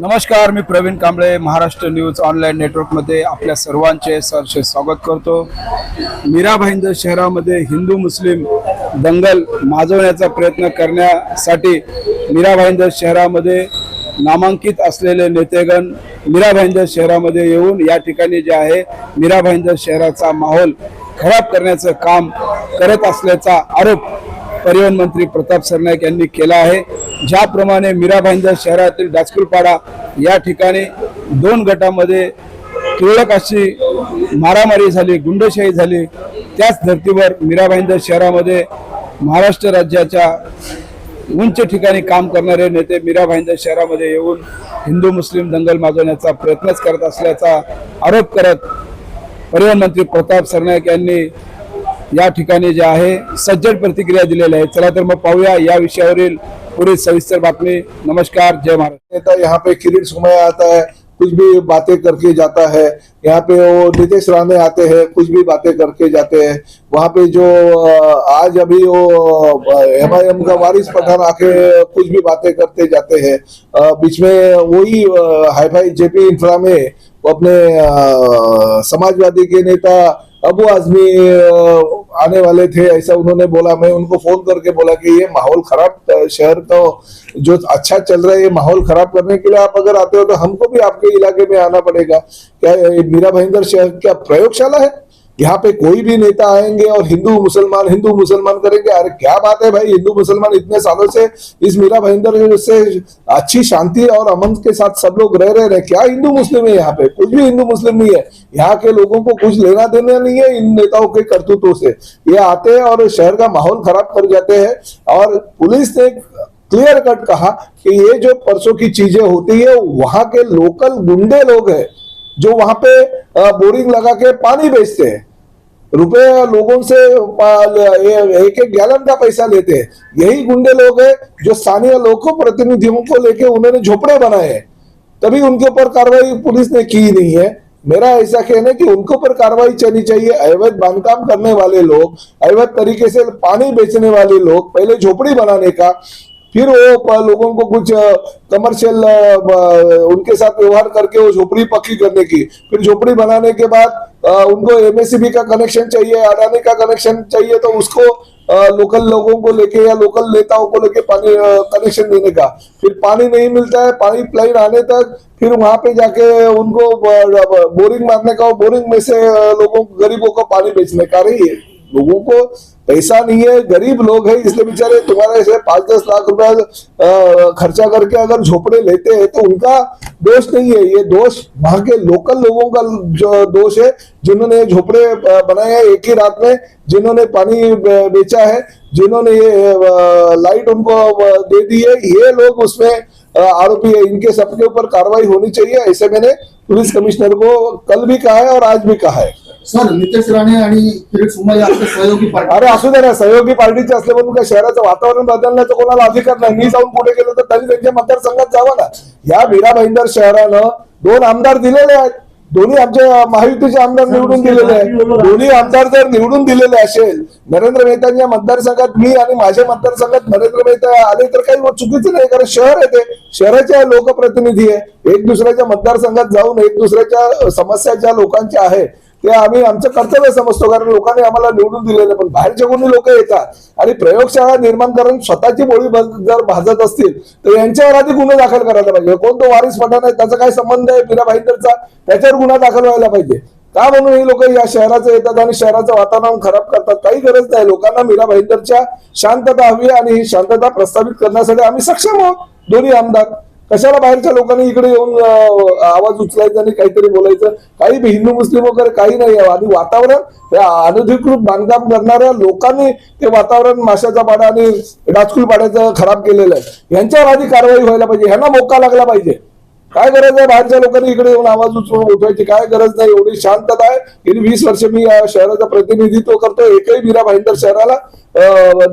नमस्कार मी Pravin Kamble Maharashtra news online नेटवर्कमध्ये आपल्या सर्वांचे सरसे स्वागत करतो. मीरा भाईंदर शहरामध्ये हिंदू मुस्लिम दंगल माजवण्याचा प्रयत्न करण्यासाठी मीरा भाईंदर शहरामध्ये नामांकित असलेले नेतेगण मीरा भाईंदर शहरामध्ये येऊन या ठिकाणी जे आहे मीरा भाईंदर शहराचा माहोल खराब करण्याचं काम करत असल्याचा आरोप परिवहन मंत्री प्रताप सरनाईक यांनी केला आहे. ज्याप्रमाणे मीरा भाईंदर शहरातील डाचकुलपाडा या ठिकाणी दोन गटामध्ये तुरळक अशी मारामारी झाली गुंडशाही झाली त्याच धर्तीवर मीरा भाईंदर शहरामध्ये महाराष्ट्र राज्याच्या उंच ठिकाणी काम करणारे नेते मीरा भाईंदर शहरामध्ये येऊन हिंदू मुस्लिम दंगल माजवण्याचा प्रयत्नच करत असल्याचा आरोप करत परिवहन मंत्री प्रताप सरनाईक यांनी या जे आहे सज्जड प्रतिक्रिया दिलेल्या आहे. चला तर मग पाहूया या विषयावरील पुढील सविस्तर बातमी. नमस्कार, जय महाराष्ट्र नेता यहाँ पे किरीट सुमैया आता है, कुछ भी बातें करके जाता है, यहाँ पे वो नीतीश राणे आते हैं, कुछ भी बातें करके जाते हैं। वहाँ पे जो आज अभी वो एम आई एम का वारिस पठान आके कुछ भी बातें करते जाते हैं। बीच में वही हाई फाई जेपी इंफ्रा में अपने समाजवादी के नेता अबू आजमी अ, आने वाले थे ऐसा उन्होंने बोला मैं उनको फ़ोन करके बोला कि ये माहौल खराब शहर का जो अच्छा चल रहा है ये माहौल खराब करने के लिए आप अगर आते हो तो हमको भी आपके इलाके में आना पड़ेगा। क्या मीरा भाईंदर शहर क्या प्रयोगशाला है? यहाँ पे कोई भी नेता आएँगे और हिंदू मुसलमान हिंदू मुसलमान करेंगे, अरे क्या बात है भाई, हिंदू मुसलमान इतने सालों से इस मीरा भाईंदर से अच्छी शांति और अमन के साथ सब लोग रह रहे हैं। क्या हिंदू मुस्लिम है यहाँ पे? कुछ भी हिंदू मुस्लिम नहीं है। यहाँ के लोगों को कुछ लेना देना नहीं है इन नेताओं के करतूतों से। ये आते हैं और शहर का माहौल खराब कर जाते हैं और पुलिस ने क्लियर कट कहा कि ये जो परसों की चीज़ें होती है, वहाँ के लोकल गुंडे लोग हैं जो वहाँ पे बोरिंग लगा के पानी बेचते हैं। रुपए लोगों से एक एक गैलन का पैसा लेते. हैं यही गुंडे लोग हैं जो स्थानीय लोगों प्रतिनिधियों को लेके उन्होंने झोपड़े बनाए तभी उनके ऊपर कार्रवाई पुलिस ने की नहीं है. मेरा ऐसा कहना है कि उनके ऊपर कार्रवाई चलनी चाहिए. अवैध बांधकाम करने वाले लोग अवैध तरीके से पानी बेचने वाले लोग पहले झोपड़ी बनाने का फिर वो लोगों को कुछ कमर्शियल उनके साथ व्यवहार करके वो झोपड़ी पक्की करने की। फिर झोपड़ी बनाने के बाद उनको एमएससीबी का कनेक्शन चाहिए, अडानी का कनेक्शन चाहिए तो उसको लोकल लोगों को लेके या लोकल नेताओं को लेके पानी कनेक्शन देने का। फिर पानी नहीं मिलता है, पानी लाइन आने तक, फिर वहाँ पे जाके उनको बोरिंग मारने का बोरिंग में से लोगों, गरीबों को पानी बेचने का। रही है लोगों को पैसा नहीं है, गरीब लोग है, इसलिए बेचारे तुम्हारे से पाँच दस लाख रुपया खर्चा करके अगर झोपड़े लेते हैं तो उनका दोष नहीं है। ये दोष वहाँ के लोकल लोगों का जो दोष है, जिन्होंने झोपड़े बनाए हैं एक ही रात में, जिन्होंने पानी बेचा है, जिन्होंने ये लाइट उनको दे दी है, ये लोग उसमें आरोपी है। इनके सबके ऊपर कार्रवाई होनी चाहिए, ऐसे मैंने पुलिस कमिश्नर को कल भी कहा है और आज भी कहा है। सर नितेश राणे आणि किरीट सुमैया आपले सहयोगी पार्टी. अरे असू दे ना सहयोगी पार्टीचे असले म्हणून काय शहराचं वातावरण बदलण्याचा कोणाला अधिकार नाही. मी जाऊन पुढे गेलो तर त्यांनी त्यांच्या मतदारसंघात जावं ना. या मीरा भाईंदर शहरानं दोन आमदार दिलेले आहेत. दोन्ही आमच्या महायुतीचे आमदार निवडून दिलेले आहेत. दोन्ही आमदार जर निवडून दिलेले असेल नरेंद्र मेहतांच्या मतदारसंघात मी आणि माझ्या मतदारसंघात नरेंद्र मेहता आले तर काही चुकीचं नाही कारण शहर आहे ते. शहराचे लोकप्रतिनिधी आहे. एक दुसऱ्याच्या मतदारसंघात जाऊन एक दुसऱ्याच्या समस्या ज्या लोकांच्या आहेत ते आम्ही आमचं कर्तव्य समजतो कारण लोकांनी आम्हाला निवडून दिलेलं पण बाहेरचे कोणी लोक येतात. आणि प्रयोगशाळा निर्माण करून स्वतःची बोळी जर भाजत असतील तर यांच्यावर आधी गुन्हा दाखल करायला पाहिजे. कोण तो वारिस पठाण आहे त्याचा काय संबंध आहे? मीरा भाईंदरचा? त्याच्यावर गुन्हा दाखल व्हायला पाहिजे. का म्हणून ही लोक या शहराचं येतात आणि शहराचं वातावरण खराब करतात? काही गरज नाही. लोकांना मीरा भाईंदरच्या शांतता हवी आहे आणि ही शांतता प्रस्थापित करण्यासाठी आम्ही सक्षम आहोत. दोन्ही आमदार. कशाला बाहेरच्या लोकांनी इकडे येऊन आवाज उचलायचा आणि काहीतरी बोलायचं? काही हिंदू मुस्लिम वगैरे काही नाही आणि वातावरण या अनधिकृत बांधकाम करणाऱ्या लोकांनी ते वातावरण माशाचा पाडा आणि डाचकुल पाड्याचं खराब केलेलं आहे. यांच्यावर आधी कारवाई व्हायला पाहिजे. ह्यांना मोका लागला पाहिजे. काय गरज आहे? बाहेरच्या लोकांनी इकडे येऊन आवाज उचलून उठवायची काय गरज नाही? एवढी शांतता आहे. गेली वीस वर्ष मी या शहराचं प्रतिनिधित्व करतो एकही मीरा भाईंदर शहराला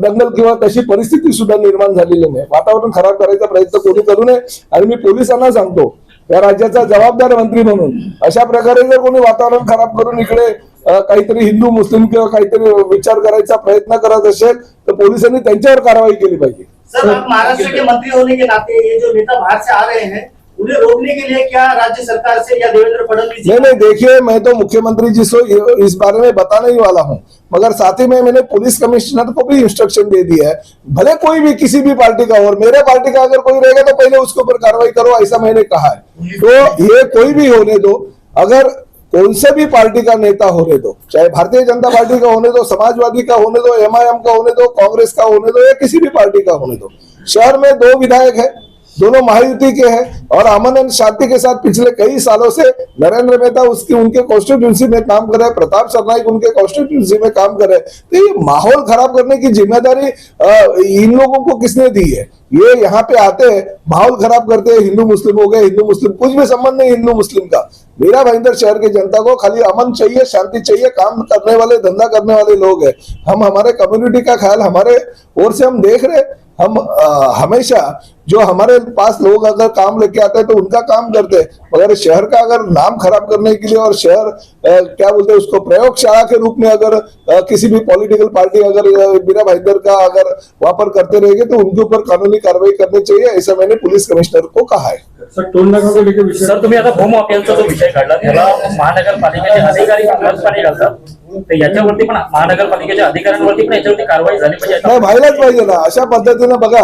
दंगल किंवा तशी परिस्थिती सुद्धा निर्माण झालेली नाही. वातावरण खराब करायचा प्रयत्न कोणी करू नये. आणि मी पोलिसांना सांगतो या राज्याचा जबाबदार मंत्री म्हणून अशा प्रकारे जर कोणी वातावरण खराब करून इकडे काहीतरी हिंदू मुस्लिम किंवा काहीतरी विचार करायचा प्रयत्न करत असेल तर पोलिसांनी त्यांच्यावर कारवाई केली पाहिजे. सर आप महाराष्ट्र के मंत्री होने के नाते ये जो नेता बाहर से आ रहे हैं उन्हें रोकने के लिए क्या राज्य सरकार से या देवेंद्र फडणवीस नहीं नहीं देखिए मैं तो मुख्यमंत्री जी से इस बारे में बताने ही वाला हूँ। मगर साथ ही में मैंने पुलिस कमिश्नर को भी इंस्ट्रक्शन दे दिया है। भले कोई भी किसी भी पार्टी का हो और मेरे पार्टी का अगर कोई रहेगा तो पहले उसके ऊपर कार्रवाई करो ऐसा मैंने कहा है। तो ये कोई भी होने दो अगर कौन से भी पार्टी का नेता होने दो चाहे भारतीय जनता पार्टी का होने दो समाजवादी का होने दो एमआईएम का होने दो कांग्रेस का होने दो या किसी भी पार्टी का होने दो। शहर में दो विधायक है दोनों महायुति के हैं और अमन एंड शांति के साथ पिछले कई सालों से नरेंद्र मेहता उसकी, उनके कॉन्स्टिट्यूंसी में काम कर रहे प्रताप सरनाइक उनके कॉन्स्टिट्यूंसी में काम कर रहे तो ये माहौल खराब करने की ज़िम्मेदारी इन लोगों को किसने दी है? ये यहाँ पे आते हैं, माहौल खराब करते हैं, हिंदू मुस्लिम हो गए, हिंदू मुस्लिम, कुछ भी संबंध नहीं हिंदू मुस्लिम का। मेरा भाईंदर शहर की जनता को खाली अमन चाहिए, शांति चाहिए, काम करने वाले, धंधा करने वाले लोग हैं। हम, हमारे कम्युनिटी का ख्याल हमारे ओर से हम देख रहे हैं हम अ, हमेशा जो हमारे पास लोग अगर काम लेके आते हैं तो उनका काम करते हैं। मगर शहर का अगर नाम खराब करने के लिए और शहर अ, क्या बोलते हैं उसको प्रयोगशाला के रूप में अगर अ, किसी भी पॉलिटिकल पार्टी अगर मीरा भाईदर का अगर वापर करते रहेंगे तो उनके ऊपर कानूनी कार्रवाई करनी चाहिए ऐसा मैंने पुलिस कमिश्नर को कहा है। सर टोल नाका को लेकर सर तुम्ही आता भूमाफियांचा जो विषय काढला त्याला महानगरपालिकेचे अधिकारी घालतात? तर याच्यावरती पण महानगरपालिकेच्या अधिकाऱ्यांवरती पण याच्यावरती कारवाई झाली पाहिजे. नाही व्हायलाच पाहिजे ना. अशा पद्धतीनं बघा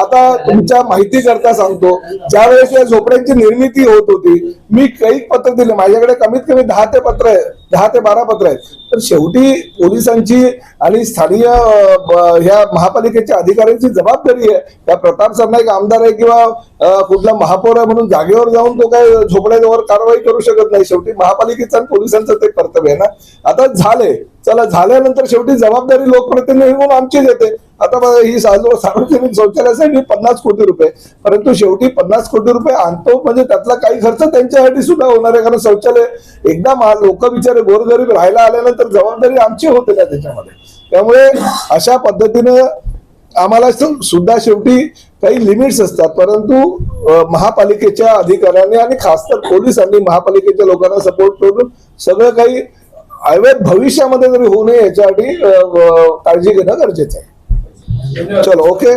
आता तुमच्या माहिती करता सांगतो ज्या वेळेस या झोपड्यांची निर्मिती होत होती मी काही पत्र दिले माझ्याकडे कमीत कमी दहा ते पत्र आहे दहा ते बारा पत्र आहेत. तर शेवटी पोलिसांची आणि स्थानीय ह्या महापालिकेच्या अधिकाऱ्यांची जबाबदारी आहे. त्या प्रताप सरनाईक आमदार आहे किंवा कुठला महापौर आहे म्हणून जागेवर जाऊन तो काय झोपड्यावर कारवाई करू शकत नाही. शेवटी महापालिकेचं आणि पोलिसांचं ते कर्तव्य आहे ना. आता झाले. चला झाल्यानंतर शेवटी जबाबदारी लोकप्रतिनिधी म्हणून आमचीच येते आता ही सार्वजनिक शौचालयासाठी पन्नास कोटी रुपये. परंतु शेवटी पन्नास कोटी रुपये आणतो म्हणजे त्यातला काही खर्च त्यांच्यासाठी सुद्धा होणार आहे कारण शौचालय एकदा लोक बिचारे गोरगरीब राहायला आल्यानंतर जबाबदारी आमची होते ना त्याच्यामध्ये. त्यामुळे अशा पद्धतीनं आम्हाला सुद्धा शेवटी काही लिमिट्स असतात. परंतु महापालिकेच्या अधिकाऱ्यांनी आणि खास तर पोलिसांनी महापालिकेच्या लोकांना सपोर्ट करून सगळं काही अवैध भविष्यामध्ये जरी होऊ नये याच्यासाठी काळजी घेणं गरजेचं आहे. चलो ओके?